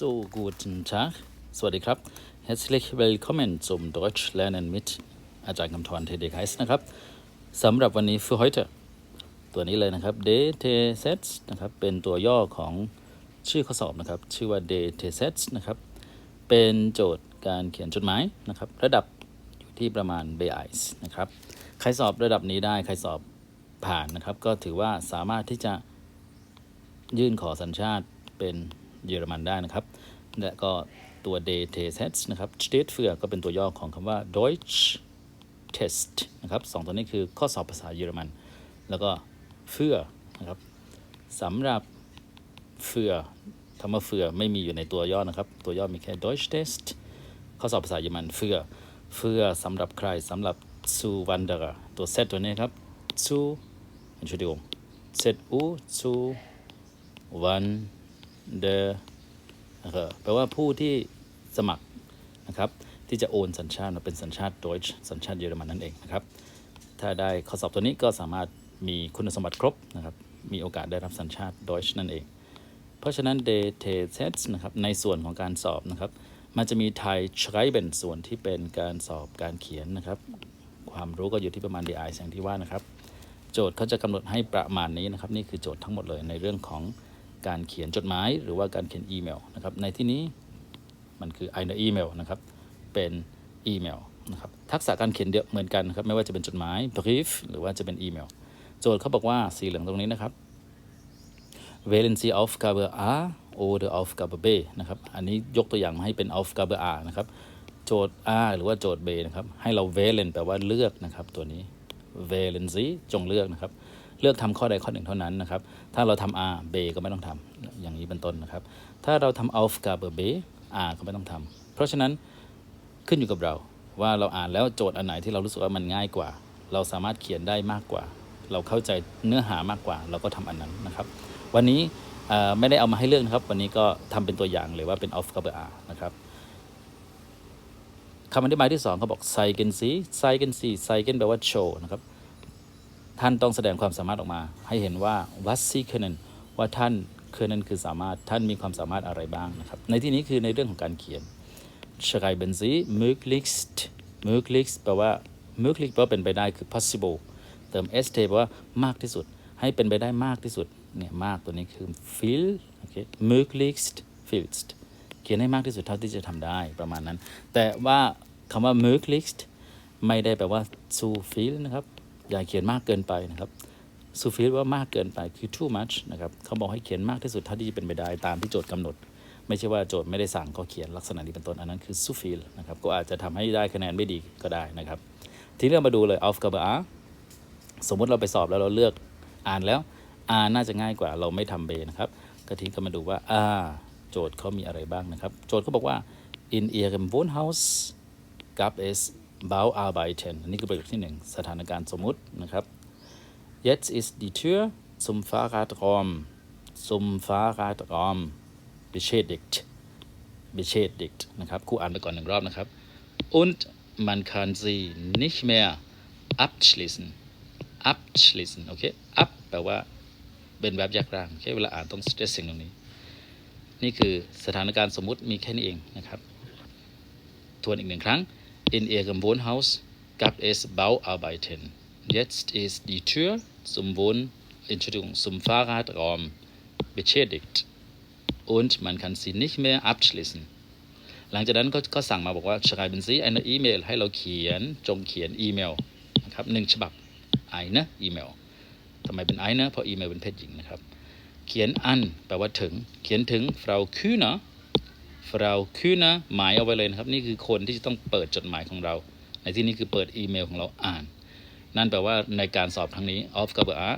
So, guten Tag สวัสดีครับ Herzlich willkommen zum Deutsch lernen mit อาจารย์คำทรเทเดคไฮส์นะครับสำหรับวันนี้ für heute ตัวนี้เลยนะครับ DTSETS นะครับ เป็นตัวย่อของชื่อข้อสอบนะครับ ชื่อว่า DTSETS นะครับ เป็นโจทย์การเขียนจดหมายนะครับ ระดับอยู่ที่ประมาณ B1 นะครับ ใครสอบระดับนี้ได้ ใครสอบผ่านนะครับ ก็ถือว่าสามารถที่จะยื่นขอสัญชาติเป็น เยอรมันได้นะครับ และก็ตัว d t s e t นะครับ steht für ก็เป็นตัวย่อของคำว่า Deutsch Test นะครับสองตัวนี้คือข้อสอบภาษาเยอรมัน แล้วก็ für นะครับสำหรับ für คำว่า für ไม่มีอยู่ในตัวย่อนะครับ ตัวย่อมีแค่ Deutsch Test ข้อสอบภาษาเยอรมัน für für สำหรับใครสำหรับ zu Wanderer ตัว Z ตัวนี้ครับ zu Entschuldigung Z U zu วั นเดอร์แปลว่าผู้ที่สมัครนะครับที่จะโอนสัญชาติมาเป็นสัญชาติโดยสัญชาติเยอรมันนั่นเองนะครับ ถ้าได้ข้อสอบตัวนี้ก็สามารถมีคุณสมบัติครบนะครับมีโอกาสได้รับสัญชาติโดยนั่นเอง เพราะฉะนั้น d t s e t นะครับในส่วนของการสอบนะครับ มันจะมีไทย schreiben ส่วนที่เป็นการสอบการเขียนนะครับ ความรู้ก็อยู่ที่ประมาณ DI อย่างที่ว่านะครับ โจทย์เขาจะกำหนดให้ประมาณนี้นะครับ นี่คือโจทย์ทั้งหมดเลยในเรื่องของ การเขียนจดหมายหรือว่าการเขียนอีเมลนะครับในที่นี้มันคือ eine E-Mail นะครับเป็นอีเมลนะครับทักษะการเขียนเดียวเหมือนกันนะครับไม่ว่าจะเป็นจดหมาย brief หรือว่าจะเป็นอีเมลโจทย์เขาบอกว่าสีเหลืองตรงนี้นะครับ wählen Sie Aufgabe A oder Aufgabe B นะครับ อันนี้ยกตัวอย่างมาให้เป็น Aufgabe A นะครับ โจทย์ A หรือว่าโจทย์ B นะครับ ให้เรา wählen แปลว่าเลือกนะครับ ตัวนี้ wählen Sie จงเลือกนะครับ เลือกทำข้อใดข้อหนึ่งเท่านั้นนะครับ ถ้าเราทำ A B ก็ไม่ต้องทำอย่างนี้เป็นต้นนะครับ ถ้าเราทำ Aufgabe B A ก็ไม่ต้องทำเพราะฉะนั้นขึ้นอยู่กับเราว่าเราอ่านแล้วโจทย์อันไหนที่เรารู้สึกว่ามันง่ายกว่า เราสามารถเขียนได้มากกว่า เราเข้าใจเนื้อหามากกว่า เราก็ทำอันนั้นนะครับ วันนี้ไม่ได้เอามาให้เลือกนะครับ วันนี้ก็ทำเป็นตัวอย่างเลยว่าเป็น Aufgabe A นะครับคำอธิบายที่สองเขาบอก zeigen Sie zeigen Sie zeigen แปลว่าโชว์นะครับ ท่านต้องแสดงความสามารถออกมา ให้เห็นว่า was Sie können ว่าท่าน können คือสามารถท่านมีความสามารถอะไรบ้างนะครับ ในที่นี้คือในเรื่องของการเขียน schreiben Sie möglichst möglichst แปลว่า möglich แปลว่าเป็นไปได้คือ possible เติม st แปลว่ามากที่สุด ให้เป็นไปได้มากที่สุดเนี่ยมากตัวนี้คือ viel โอเค möglichst vielst เขียนให้มากที่สุดเท่าที่จะทำได้ประมาณนั้น แต่ว่าคำว่า möglichst ไม่ได้แปลว่า zu viel นะครับ อย่าเขียนมากเกินไปนะครับ zu viel ว่ามากเกินไปคือ too much นะครับเขาบอกให้เขียนมากที่สุดเท่าที่จะเป็นไปได้ตามที่โจทย์กำหนด ไม่ใช่ว่าโจทย์ไม่ได้สั่งก็เขียนลักษณะนี้เป็นต้นอันนั้นคือ zu viel นะครับก็อาจจะทำให้ได้คะแนนไม่ดีก็ได้นะครับ ทีนี้เรามาดูเลย Aufgabe A สมมุติเราไปสอบแล้วเราเลือกอ่านแล้ว A น่าจะง่ายกว่าเราไม่ทำเบนะครับก็ทีนี้ก็มาดูว่า A โจทย์เขามีอะไรบ้างนะครับ โจทย์เขาบอกว่า in ihrem Wohnhaus gab es Bauarbeiten อันนี้คือประโยคที่หนึ่งสถานการณ์สมมุตินะครับ Jetzt ist die Tür zum Fahrradraum zum Fahrradraum beschädigt beschädigt นะครับครูอ่านไปก่อนหนึ่งรอบนะครับ und man kann sie nicht mehr abschließen abschließen โอเค up แปลว่าเป็นแบบยักร่างโอเคเวลาอ่านต้อง stressing ตรงนี้ นี่คือสถานการณ์สมมุติมีแค่นี้เองนะครับ ทวนอีกหนึ่งครั้ง In ihrem Wohnhaus gab es Bauarbeiten. Jetzt ist die Tür zum Wohn Entschuldigung, zum Fahrradraum beschädigt und man kann sie nicht mehr abschließen. หลังจากนั้นก็ก็สั่งมาบอกว่า schreiben Sie eine E-Mail ให้เราเขียนจงเขียนอีเมลนะครับหนึ่งฉบับ eine E-Mail ทำไมเป็น eine เพราะอีเมลเป็นเพศหญิงนะครับ เขียนอันแปลว่าถึง เขียนถึง Frau Kühner Frau Kühner หมายเอาไว้เลยนะครับ นี่คือคนที่จะต้องเปิดจดหมายของเรา ในที่นี้คือเปิดอีเมลของเราอ่าน นั่นแปลว่าในการสอบครั้งนี้ of กับ a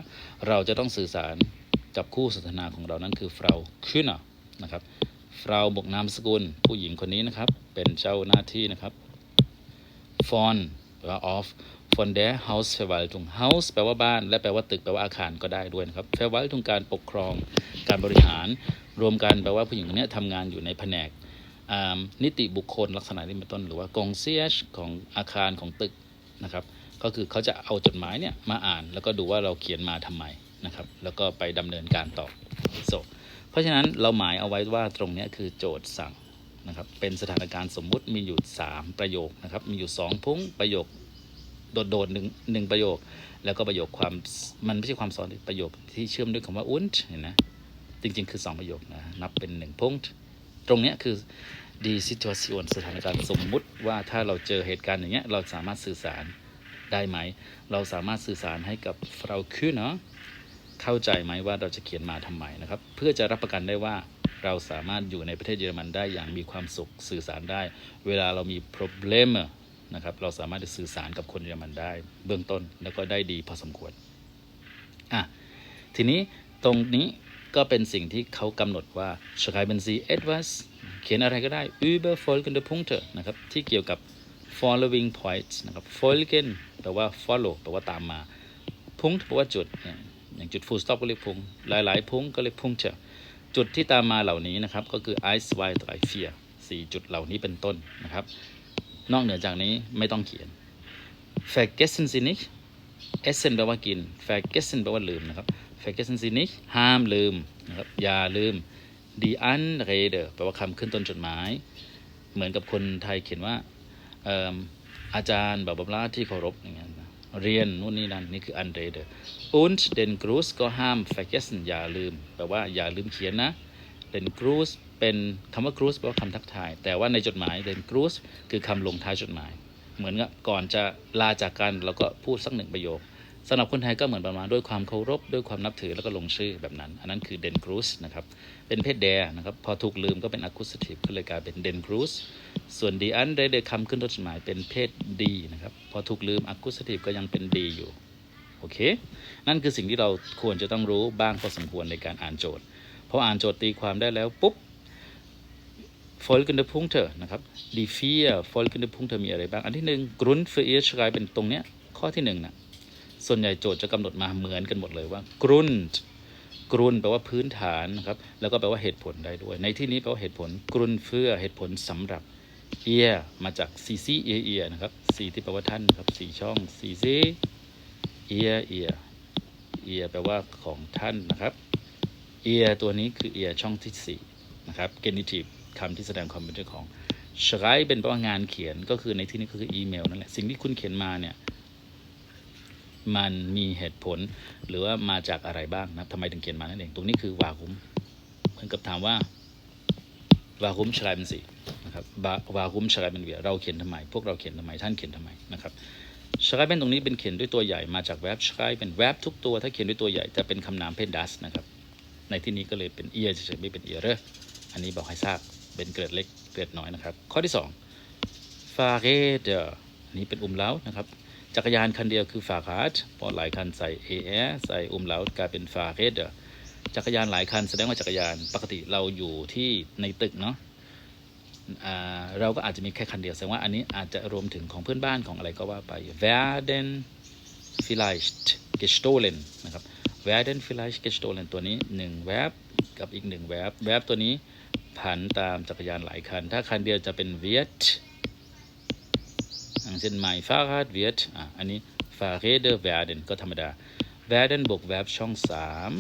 เราจะต้องสื่อสารกับคู่สนทนาของเรานั้นคือ Frau Kühner นะครับ Frau บวกนามสกุลผู้หญิงคนนี้นะครับ เป็นเจ้าหน้าที่นะครับ von แปลว่า of von der Hausverwaltung House แปลว่าบ้าน และแปลว่าตึกแปลว่าอาคารก็ได้ด้วยนะครับ Verwaltung การปกครองการบริหาร รวมกันแปลว่าผู้หญิงคนนี้ทำงานอยู่ในแผนกนิติบุคคลลักษณะนี้เป็นต้นหรือว่ากองเซียชของอาคารของตึกนะครับ ก็คือเขาจะเอาจดหมายเนี่ยมาอ่านแล้วก็ดูว่าเราเขียนมาทำไมนะครับ แล้วก็ไปดำเนินการต่อ so พราะฉะนั้นเราหมายเอาไว้ว่าตรงเนี้ยคือโจทย์สั่งนะครับ เป็นสถานการณ์สมมุติมีอยู่ 3 ประโยคนะครับ มีอยู่ 2 พุ้งประโยคโดดๆหนึ่งหนึ่งประโยค แล้วก็ประโยคความมันไม่ใช่ความซ้อนประโยคที่เชื่อมด้วยคำว่า und เห็นนะ จริง ๆ คือ 2 ประโยคนะนับเป็น1พุ้งตรงเนี้ยคือดี situation สถานการณ์สมมุติว่าถ้าเราเจอเหตุการณ์อย่างเงี้ยเราสามารถสื่อสารได้ไหม เราสามารถสื่อสารให้กับเราคือเนาะเข้าใจไหมว่าเราจะเขียนมาทำไมนะครับ เพื่อจะรับประกันได้ว่าเราสามารถอยู่ในประเทศเยอรมันได้อย่างมีความสุขสื่อสารได้ เวลาเรามี problem นะครับเราสามารถจะสื่อสารกับคนเยอรมันได้ เบื้องต้นแล้วก็ได้ดีพอสมควรอะทีนี้ตรงนี้ ก็เป็นสิ่งที่เขากำหนดว่า schreiben Sie etwas เขียนอะไรก็ได้ über folgende Punkte นะครับ ที่เกี่ยวกับ following points นะครับ folgen แปลว่า follow แปลว่าตามมา punkt แปลว่าจุด อย่างจุด full stop ก็เรียก punkt หลายๆ punkt ก็เรียก punkte จุดที่ตามมาเหล่านี้นะครับ ก็คือ1 2 3 4 4จุดเหล่านี้เป็นต้นนะครับ นอกเหนือจากนี้ไม่ต้องเขียน vergessen Sie nicht essen แปลว่ากิน vergessen แปลว่าลืมนะครับ vergessen Sie nicht ห้ามลืมนะครับอย่าลืม die Anrede แปลว่าคำขึ้นต้นจดหมาย เหมือนกับคนไทยเขียนว่าเอิ่มอาจารย์แบบบลาที่เคารพอย่างเงี้ยเรียนนู่นนี่นั่นนี่คือ Anrede und den Gruß ก็ห้าม vergessen อย่าลืม แปลว่าอย่าลืมเขียนนะ den Gruß เป็นคำว่า Gruß แปลว่าคำทักทาย แต่ว่าในจดหมาย den Gruß คือคำลงท้ายจดหมาย เหมือนกับก่อนจะลาจากกันเราก็พูดสักหนึ่งประโยค สำหรับคนไทยก็เหมือนประมาณด้วยความเคารพด้วยความนับถือแล้วก็ลงชื่อแบบนั้น อันนั้นคือ den Gruß นะครับเป็นเพศแดนะครับพอถูกลืมก็เป็น accusative ก็เลยกลายเป็น den Gruß ส่วน die Anrede คำขึ้นต้นหมายเป็นเพศดีนะครับพอถูกลืม accusative ก็ยังเป็นดีอยู่โอเคนั่นคือสิ่งที่เราควรจะต้องรู้บ้างพอสมควรในการอ่านโจทย์พออ่านโจทย์ตีความได้แล้วปุ๊บ folgende Punkte นะครับ die vier folgende Punkte มีอะไรบ้าง อันที่หนึ่ง Grund für ihr Schreiben เป็นตรงเนี้ยข้อที่หนึ่งนะ ส่วนใหญ่โจทย์จะกำหนดมาเหมือนกันหมดเลยว่า Grund Grund แปลว่าพื้นฐานนะครับแล้วก็แปลว่าเหตุผลได้ด้วย ในที่นี้แปลว่าเหตุผล Grund für เหตุผลสำหรับ ear มาจาก cc ear ear นะครับ c ที่แปลว่าท่านครับสีช่อง cc ear ear ear แปลว่าของท่านนะครับ ear ตัวนี้คือ ear ช่องที่สี่นะครับ genitive คำที่แสดงความเป็นเจ้าของ schreiben แปลว่างานเขียนก็คือในที่นี้ก็คืออีเมลนั่นแหละ สิ่งที่คุณเขียนมาเนี่ย มันมีเหตุผล หรือว่ามาจากอะไรบ้างนะทำไมถึงเขียนมานั่นเองตรงนี้คือวาคุมเหมือนกับถามว่าวาคุม schreiben Sie นะครับวาคุม schreiben wir เราเขียนทำไม พวกเราเขียนทำไม ท่านเขียนทำไมนะครับ schreiben ตรงนี้เป็นเขียนด้วยตัวใหญ่มาจาก verb schreiben verb ทุกตัว ถ้าเขียนด้วยตัวใหญ่จะเป็นคำนามเพศ das นะครับในที่นี้ก็เลยเป็น ear เฉยๆไม่เป็น ear อันนี้บอกให้ทราบเป็นเกรดเล็กเกรดน้อยนะครับ ข้อที่2 Fahrräder นี้เป็นอุ้มเล้านะครับ จักรยานคันเดียวคือ Fahrrad พอหลายคันใส่ AR ใส่อุมเล้ากลายเป็น Fahrräder จักรยานหลายคันแสดงว่าจักรยานปกติเราอยู่ที่ในตึกเนาะเราก็อาจจะมีแค่คันเดียวแสดงว่าอันนี้อาจจะรวมถึงของเพื่อนบ้านของอะไรก็ว่าไป werden vielleicht gestohlen นะครับ werden vielleicht gestohlen ตัวนี้1 verb กับอีก1 verb verb ตัวนี้ผันตามจักรยานหลายคัน ถ้าคันเดียวจะเป็น wird อย่าง เช่น mein Fahrrad wird อะอันนี้ Fahrräder werden ก็ธรรมดา werden บวก verb ช่อง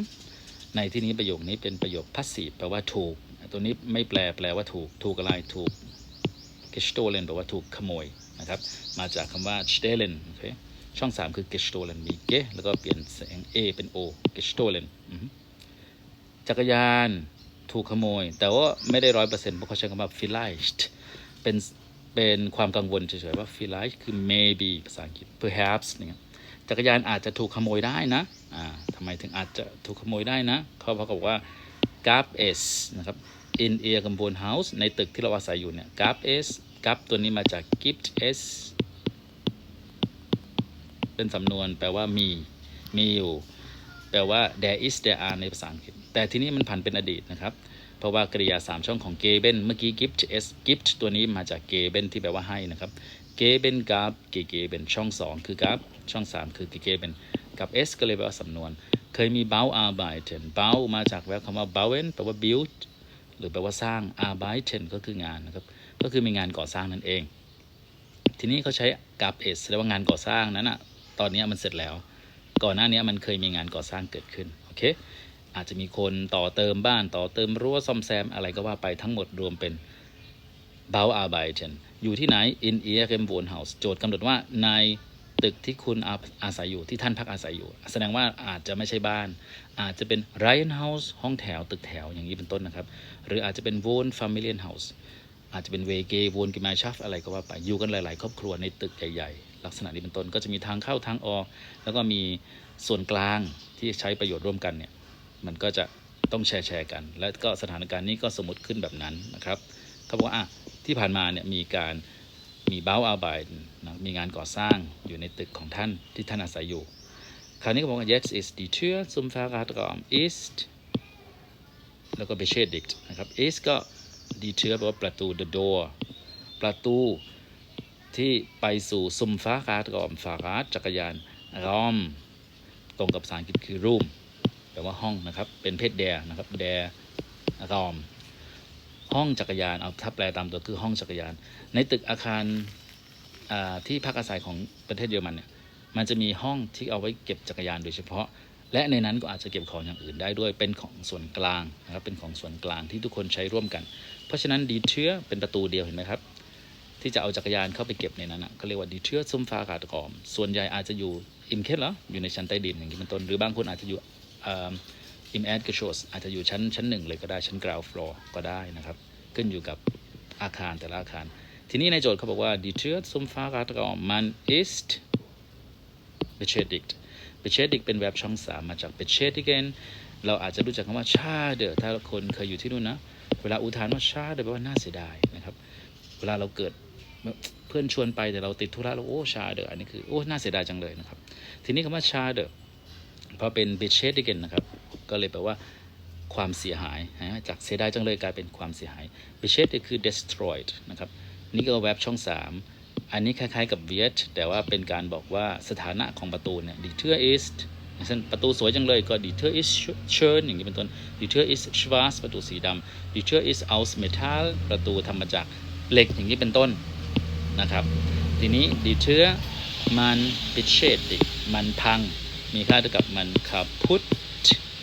3 ในที่นี้ประโยคนี้เป็นประโยค passive แปลว่าถูก ตัวนี้ไม่แปลแปลว่าถูก ถูกอะไรถูก gestohlen แปลว่าถูกขโมยนะครับ มาจากคำว่า stehlen โอเคช่อง 3 คือ gestohlen มี ge แล้วก็เปลี่ยนเสียง a เป็น o gestohlen จักรยานถูกขโมย แต่ว่าไม่ได้ร้อยเปอร์เซ็นต์เพราะเขาใช้คำว่า vielleicht เป็น เป็นความกังวลเฉยๆว่า vielleicht คือ maybe ภาษาอังกฤษ perhaps เนี่ยจักรยานอาจจะถูกขโมยได้นะอ่าทำไมถึงอาจจะถูกขโมยได้นะเขาเพราะกับว่า gab es นะครับ in ihr g a m b o n house ในตึกที่เราอาศัยอยู่เนี่ย gab es gab ตัวนี้มาจาก gibt es เป็นสำนวนแปลว่ามี มีอยู่ แปลว่า there is there are ในภาษาอังกฤษ แต่ที่นี้มันผันเป็นอดีตนะครับ เพราะว่ากริยา 3 ช่องของ geben เมื่อกี้ gibt s gibt ตัวนี้มาจาก geben ที่แปลว่าให้นะครับ geben gab gegeben ช่อง 2 คือ gab ช่อง 3 คือ gegeben กับ s ก็เลยแปลว่าสำนวน เคยมี bau arbeiten bau มาจากแวคำว่า bauen แปลว่า build หรือแปลว่าสร้าง arbeiten ก็คืองานนะครับก็คือมีงานก่อสร้างนั่นเอง ทีนี้เขาใช้ gab s แสดงว่างานก่อสร้างนั้นอะตอนนี้มันเสร็จแล้ว ก่อนหน้านี้มันเคยมีงานก่อสร้างเกิดขึ้นโอเค อาจจะมีคนต่อเติมบ้านต่อเติมรั้วซ่อมแซมอะไรก็ว่าไปทั้งหมดรวมเป็น b a u a r b e i t e n อยู่ที่ไหน in ihrem Wohnhaus โจทย์กำหนดว่าในตึกที่คุณอาอาศัยอยู่ที่ท่านพักอาศัยอยู่ แสดงว่าอาจจะไม่ใช่บ้าน อาจจะเป็น Reihenhaus ห้องแถวตึกแถวอย่างนี้เป็นต้นนะครับ หรืออาจจะเป็น Wohn Familienhaus อาจจะเป็น WG Wohn Gemeinschaft อะไรก็ว่าไปอยู่กันหลาย ๆ ครอบครัวในตึกใหญ่ ๆ ลักษณะนี้เป็นต้นก็จะมีทางเข้าทางออก แล้วก็มีส่วนกลางที่ใช้ประโยชน์ร่วมกันเนี่ย มันก็จะต้องแชร์แชร์กัน และก็สถานการณ์นี้ก็สมมติขึ้นแบบนั้นนะครับเขาบอกว่าอะที่ผ่านมาเนี่ยมีการมีเบ้าอาบายนะมีงานก่อสร้างอยู่ในตึกของท่านที่ท่านอาศัยอยู่ คราวนี้ก็บอกว่า jetzt ist die Tür zum Fahrradraum ist แล้วก็ beschädigt นะครับ ist ก็ die Tür แปลว่าประตู the door ประตูที่ไปสู่ zum Fahrradraum Fahrrad จักรยาน Raum ตรงกับภาษาอังกฤษคือ room แปลว่าห้องนะครับเป็นเพศแดนะครับแดรอม ห้องจักรยานเอาถ้าแปลตามตัวคือห้องจักรยาน ในตึกอาคาราที่พักอาศัยของประเทศเยอรมันเนี่ยมันจะมีห้องที่เอาไว้เก็บจักรยานโดยเฉพาะ และในนั้นก็อาจจะเก็บของอย่างอื่นได้ด้วยเป็นของส่วนกลางนะครับเป็นของส่วนกลางที่ทุกคนใช้ร่วมกัน เพราะฉะนั้นดีเทือเป็นประตูเดียวเห็นไหมครับที่จะเอาจักรยานเข้าไปเก็บในนั้นนะก็เรียกว่าดีเทือซุมฟาอากาศกอม ส่วนใหญ่อาจจะอยู่อิมเคสเหรออยู่ในชั้นใต้ดินอย่างนี้เป็นต้นหรือบางคนอาจจะอยู่ อิมแอดกระโชสอาจจะอยู่ชั้นชั้นหนึ่งเลยก็ได้ชั้นกราวฟลอร์ก็ได้นะครับ ขึ้นอยู่กับอาคารแต่ละอาคาร ทีนี้ในโจทย์เขาบอกว่า die Tür zum Fahrradraum man ist beschädigt beschädigt เป็น verb ช่องสามมาจาก beschädigen เราอาจจะรู้จักคำว่า schade ถ้าคนเคยอยู่ที่นู่นนะ เวลาอุทานว่า schade แปลว่าน่าเสียดายนะครับ เวลาเราเกิดเพื่อนชวนไปแต่เราติดธุระเราโอ้ schade อันนี้คือโอ้น่าเสียดายจังเลยนะครับ ทีนี้คำว่า schade พอ เป็น beschädigen นะครับ ก็เลยแปลว่าความเสียหายนะจากเสียดายจังเลยกลายเป็นความเสียหาย beschädigt คือ destroyed นะครับ นี่ก็แว็บช่อง 3 อันนี้คล้ายๆกับ viet แต่ว่าเป็นการบอกว่าสถานะของประตูเนี่ย die Tür ist เช่นประตูสวยจังเลยก็ die Tür ist schön อย่างนี้เป็นต้น die Tür ist schwarz ประตูสีดำ die Tür ist aus Metall ประตูทำมาจากเหล็กอย่างนี้เป็นต้นนะครับ ทีนี้ die Tür man beschädigt มันพัง มีค่าเท่ากับมัน kaputt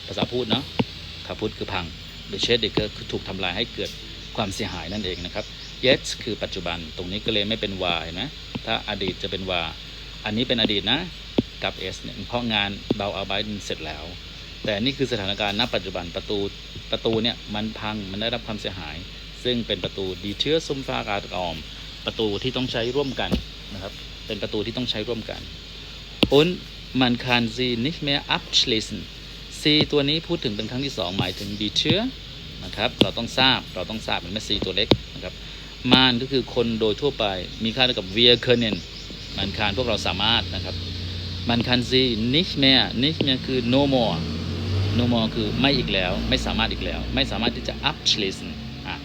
ภาษาพูดเนาะ kaputt คือพัง beschädigt ก็คือถูกทำลายให้เกิดความเสียหายนั่นเองนะครับ jetzt คือปัจจุบันตรงนี้ก็เลยไม่เป็น y เห็นไหมถ้าอดีตจะเป็น y อันนี้เป็นอดีตนะกับ s เนี่ยเพราะงานเบาเอาไบเสร็จแล้ว แต่นี่คือสถานการณ์ณปัจจุบันประตูประตูเนี่ยมันพังมันได้รับความเสียหาย ซึ่งเป็นประตูดีเชื้อซุมฟากาตอม ประตูที่ต้องใช้ร่วมกันนะครับเป็นประตูที่ต้องใช้ร่วมกัน und man kann sie nicht mehr abschließen c ตัวนี้พูดถึงเป็นครั้งที่สองหมายถึงดีเชื้อนะครับ เราต้องทราบ เราต้องทราบเป็นแม่ c ตัวเล็กนะครับ มานก็คือคนโดยทั่วไป มีค่าเท่ากับ wir können มันคานพวกเราสามารถนะครับ มันคันซี nicht mehr nicht mehr คือ no more no more คือไม่อีกแล้ว ไม่สามารถอีกแล้ว ไม่สามารถที่จะ abschließen อะ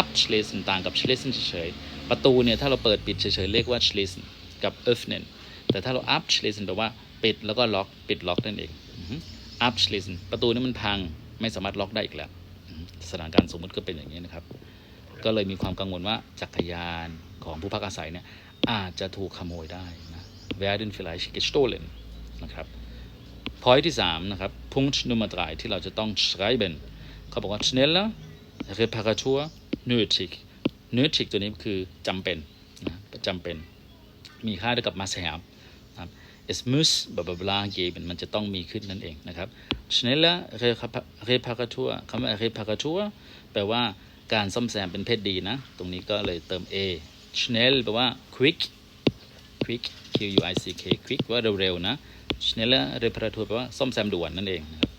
abschließen ต่างกับ schließen เฉยๆ ประตูเนี่ย ถ้าเราเปิดปิดเฉยๆ เรียกว่า schließen กับ öffnen แต่ถ้าเรา abschließen แปลว่าปิดแล้วก็ล็อกปิดล็อกนั่นเอง abschließen ประตูนี้มันพังไม่สามารถล็อกได้อีกแล้ว สถานการณ์สมมติก็เป็นอย่างนี้นะครับ ก็เลยมีความกังวลว่าจักรยานของผู้พักอาศัยเนี่ยอาจจะถูกขโมยได้นะ werden vielleicht gestohlen นะครับ point ที่3นะครับ Punkt Nummer 3ที่เราจะต้อง schreiben เขาบอกว่า schneller Reparatur nötig nötig ตัวนี้คือจำเป็นนะจำเป็น มีค่าเท่ากับ must have นะครับ es muss bla bla bla geben มันจะต้องมีขึ้นนั่นเองนะครับ schneller Reparatur คำว่า Reparatur แปลว่าการซ่อมแซมเป็นเพศดีนะ ตรงนี้ก็เลยเติม a schnell แปลว่า quick quick q u i c k quick ว่าเร็วๆนะ schneller reparatur แปลว่าซ่อมแซมด่วนนั่นเองนะครับ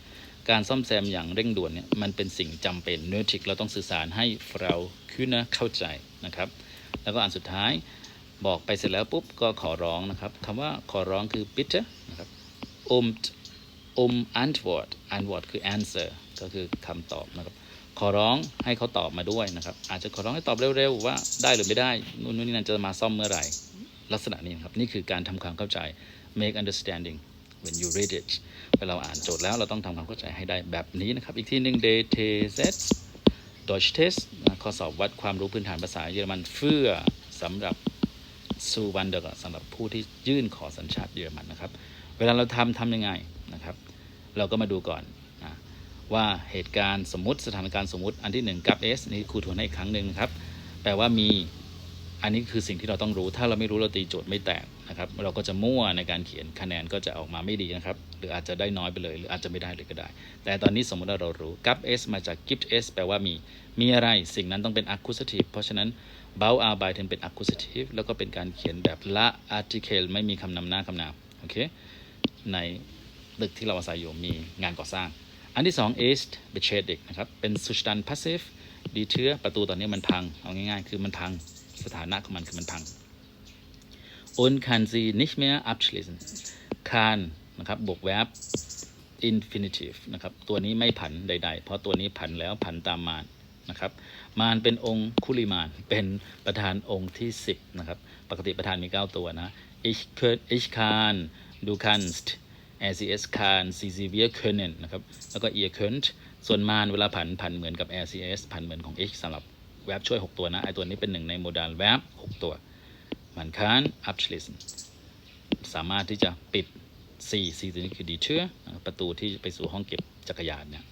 การซ่อมแซมอย่างเร่งด่วนเนี่ยมันเป็นสิ่งจำเป็น nötig เราต้องสื่อสารให้ Frau Kühner เข้าใจนะครับ แล้วก็อันสุดท้าย บอกไปเสร็จแล้วปุ๊บก็ขอร้องนะครับคำว่าขอร้องคือ bitte นะครับ um um Antwort Antwort คือ answer ก็คือคำตอบนะครับ ขอร้องให้เขาตอบมาด้วยนะครับ อาจจะขอร้องให้ตอบเร็วๆ ว่าได้หรือไม่ได้นู่นนี่นั่นจะมาซ่อมเมื่อไหร่ ลักษณะนี้นครับ นี่คือการทำความเข้าใจ make understanding when you read it เวลาเราอ่านโจทย์แล้วเราต้องทำความเข้าใจให้ได้แบบนี้นะครับ อีกที่หนึ่ง d t z Deutsch Test ข้อสอบวัดความรู้พื้นฐานภาษาเยอรมันเพื่อสำหรับ ซูวันเดอร์สำหรับผู้ที่ยื่นขอสัญชาติเยอรมันนะครับ เวลาเราทำทำยังไงนะครับ เราก็มาดูก่อนนะว่าเหตุการณ์สมมติสถานการณ์สมมติอันที่หนึ่งกับ s นี่ครูทวนให้อีกครั้งหนึ่งครับ แปลว่ามีอันนี้คือสิ่งที่เราต้องรู้ ถ้าเราไม่รู้เราตีโจทย์ไม่แตกนะครับ เราก็จะมั่วในการเขียนคะแนนก็จะออกมาไม่ดีนะครับ หรืออาจจะได้น้อยไปเลย หรืออาจจะไม่ได้เลยก็ได้ แต่ตอนนี้สมมติว่าเรารู้กับ s มาจาก gift s แปลว่ามี มีอะไร สิ่งนั้นต้องเป็น accusative เพราะฉะนั้น bow are by เป็น accusative แล้วก็เป็นการเขียนแบบละ article ไม่มีคำนำหน้าคำนามโอเคในตึกที่เราอาศัยอยู่มีงานก่อสร้าง อันที่ 2 ist beschädigt นะครับเป็น Zustand passiv ดีเชื้อประตูตอนนี้มันพัง เอาง่ายๆ คือมันพังสถานะของมันคือมันพัง und kann sie nicht mehr abschließen kann นะครับบวก verb infinitive นะครับตัวนี้ไม่ผันใด ๆ เพราะตัวนี้ผันแล้วผันตามมา นะครับ มารเป็นองค์คุลิมานเป็นประธานองค์ที่ 10 นะครับ ปกติประธานมี 9 ตัวนะ ich könnt ich kann du kannst RCS kann Sie Sie wir können นนะครับ แล้วก็ ihr könnt ส่วนมารเวลาผันผันเหมือนกับ RCS ผันเหมือนของ ich สำหรับแวบช่วย 6 ตัวนะ ไอตัวนี้เป็นหนึ่งในโมดัลแวบ6 ตัว มันคัน abschließen สามารถที่จะปิด4 4ตัวนี้คือดีเชื่อประตูที่ไปสู่ห้องเก็บจักรยานเนี่ย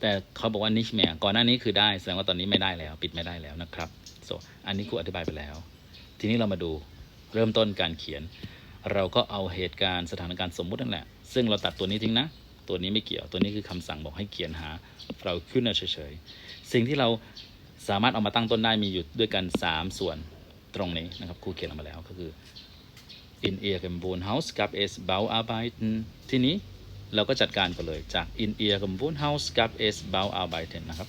แต่เขาบอกว่า nicht mehr ก่อนหน้านี้คือได้ แสดงว่าตอนนี้ไม่ได้แล้ว ปิดไม่ได้แล้วนะครับ so อันนี้ครูอธิบายไปแล้ว ทีนี้เรามาดูเริ่มต้นการเขียน เราก็เอาเหตุการณ์สถานการณ์สมมุตินั่นแหละ ซึ่งเราตัดตัวนี้ทิ้งนะ ตัวนี้ไม่เกี่ยว ตัวนี้คือคำสั่งบอกให้เขียนหา เราขึ้นเฉยๆ สิ่งที่เราสามารถเอามาตั้งต้นได้มีอยู่ด้วยกัน 3 ส่วนตรงนี้นะครับครูเขียนออกมาแล้วก็คือ in ihrem Wohnhaus gab es Bauarbeiten ทีนี้ เราก็จัดการกันเลยจาก in ihrem Wohnhaus gab es Bauarbeiten นะครับ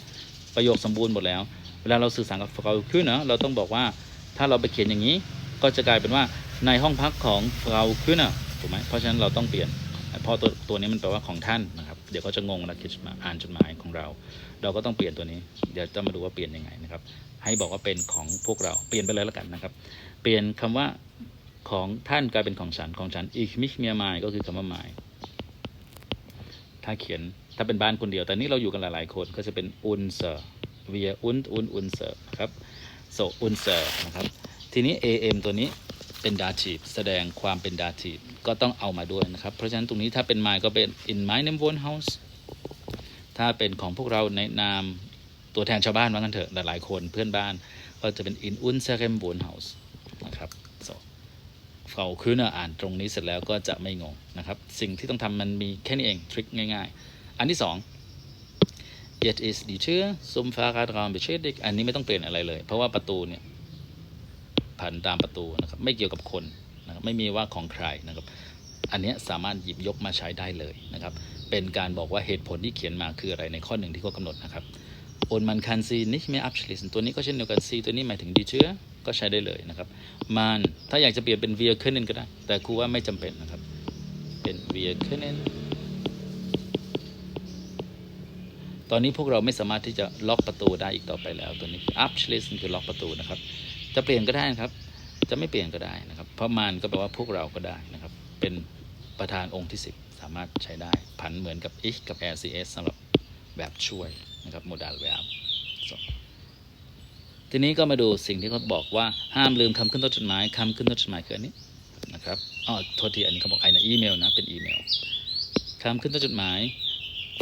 ประโยคสมบูรณ์หมดแล้ว เวลาเราสื่อสารกับ Frau Kühner เราต้องบอกว่าถ้าเราไปเขียนอย่างนี้ ก็จะกลายเป็นว่าในห้องพักของ Frau Kühner ถูกไหมเพราะฉะนั้นเราต้องเปลี่ยนเพราะตัวตัวนี้มันแปลว่าของท่านนะครับ เดี๋ยวเขาจะงงเวลาเขียนจดหมายอ่านจดหมายของเรา เราก็ต้องเปลี่ยนตัวนี้ เดี๋ยวจะมาดูว่าเปลี่ยนยังไงนะครับ ให้บอกว่าเป็นของพวกเรา เปลี่ยนไปเลยแล้วกันนะครับ เปลี่ยนคำว่าของท่านกลายเป็นของฉัน ของฉัน ich mich mir mein ก็คือคำว่า mein ถ้าเขียนถ้าเป็นบ้านคนเดียว แต่นี่เราอยู่กันหลายๆคนก็จะเป็น unser wir und und unser นะครับ so unser นะครับ ทีนี้ am ตัวนี้เป็น dative แสดงความเป็น dative ก็ต้องเอามาด้วยนะครับ เพราะฉะนั้นตรงนี้ถ้าเป็น my ก็เป็น in meinem Wohnhaus ถ้าเป็นของพวกเราในนามตัวแทนชาวบ้านว่างั้นเถอะหลายๆคนเพื่อนบ้านก็จะเป็น in unserem Wohnhaus นะครับ เฝ้าคืนอ่านตรงนี้เสร็จแล้วก็จะไม่งงนะครับ สิ่งที่ต้องทำมันมีแค่นี้เอง ทริคง่ายๆ อันที่สอง Jetzt ist die Tür zum Fahrradraum beschädigt อันนี้ไม่ต้องเปลี่ยนอะไรเลย เพราะว่าประตูเนี่ยผ่านตามประตูนะครับ ไม่เกี่ยวกับคนนะครับไม่มีว่าของใครนะครับ อันนี้สามารถหยิบยกมาใช้ได้เลยนะครับ เป็นการบอกว่าเหตุผลที่เขียนมาคืออะไรในข้อหนึ่งที่เขากำหนดนะครับ und man kann sie nicht mehr abschließen ตัวนี้ก็เช่นเดียวกัน sie ตัวนี้หมายถึง die Tür ก็ใช้ได้เลยนะครับมันถ้าอยากจะเปลี่ยนเป็น wir können ก็ได้ แต่ครูว่าไม่จำเป็นนะครับ เป็น wir können ตอนนี้พวกเราไม่สามารถที่จะล็อกประตูได้อีกต่อไปแล้ว ตัวนี้ abschließen คือล็อกประตูนะครับ จะเปลี่ยนก็ได้นะครับ จะไม่เปลี่ยนก็ได้นะครับ เพราะมันก็แปลว่าพวกเราก็ได้นะครับ เป็นประธานองค์ที่ 10 สามารถใช้ได้ ผันเหมือนกับ ich กับ RCS สำหรับแบบช่วยนะครับ modal verb ทีนี้ก็มาดูสิ่งที่เขาบอกว่าห้ามลืมคำขึ้นต้นจดหมายคำขึ้นต้นจดหมายคืออันนี้นะครับอ๋อโทษทีอันนี้เขาบอกไอ้นะอีเมลนะเป็นอีเมลคำขึ้นต้นจดหมาย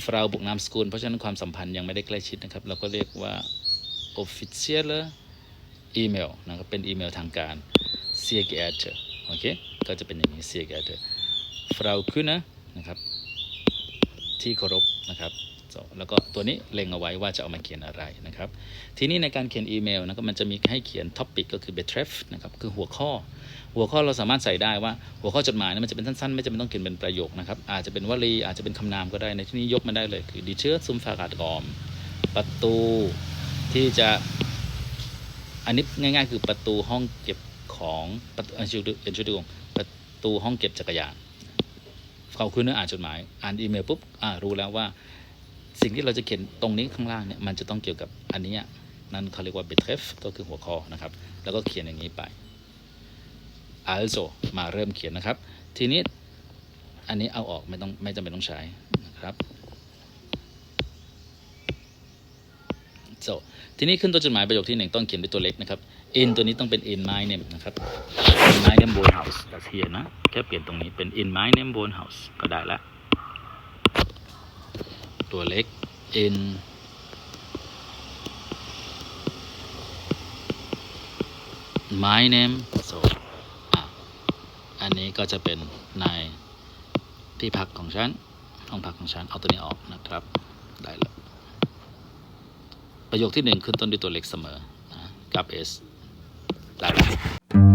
ฟราบุกนามสกุลเพราะฉะนั้นความสัมพันธ์ยังไม่ได้ใกล้ชิดนะครับ เราก็เรียกว่า official อีเมลนะครับเป็นอีเมลทางการ sehr geehrte โอเคก็จะเป็นอย่างนี้ sehr geehrte Frau Kühner นะครับที่เคารพนะครับ แล้วก็ตัวนี้เล็งเอาไว้ว่าจะเอามาเขียนอะไรนะครับ ทีนี้ในการเขียนอีเมลนะครับมันจะมีให้เขียน topic ก็คือ betref นะครับคือหัวข้อ หัวข้อเราสามารถใส่ได้ว่าหัวข้อจดหมายนี่ยมันจะเป็นสั้นๆ ไม่จำเป็นต้องเขียนเป็นประโยคนะครับอาจจะเป็นวลีอาจจะเป็นคำนามก็ได้ในที่นี้ยกมาได้เลย คือ die Tür zum Fahrradraum ประตูที่จะอันนี้ง่ายๆ คือประตูห้องเก็บของประตูเอ็นชูดูเดูประตูห้องเก็บจักรยานเขาคือเนื้ออ่านจดหมาย อ่านอีเมลปุ๊บอ่ารู้แล้วว่า สิ่งที่เราจะเขียนตรงนี้ข้างล่างเนี่ยมันจะต้องเกี่ยวกับอันนี้นั่นเขาเรียกว่า betreff ก็คือหัวข้อนะครับ แล้วก็เขียนอย่างนี้ไป also มาเริ่มเขียนนะครับ ทีนี้อันนี้เอาออกไม่ต้องไม่จำเป็นต้องใช้นะครับ so ทีนี้ขึ้นตัวจดหมายประโยคที่หนึ่งต้องเขียนด้วยตัวเล็กนะครับ in ตัวนี้ต้องเป็น in my name นะครับ in my name Wohnhaus das hier นนะ แค่เปลี่ยนตรงนี้เป็น in my name Wohnhaus ก็ได้ละ ตัวเล็ก in my name so อันนี้ก็จะเป็นในที่พักของฉัน ห้องพักของฉัน เอาตัวนี้ออกนะครับ ได้แล้ว ประโยคที่หนึ่งขึ้นต้นด้วยตัวเล็กเสมอนะกับ s ได้แล้ว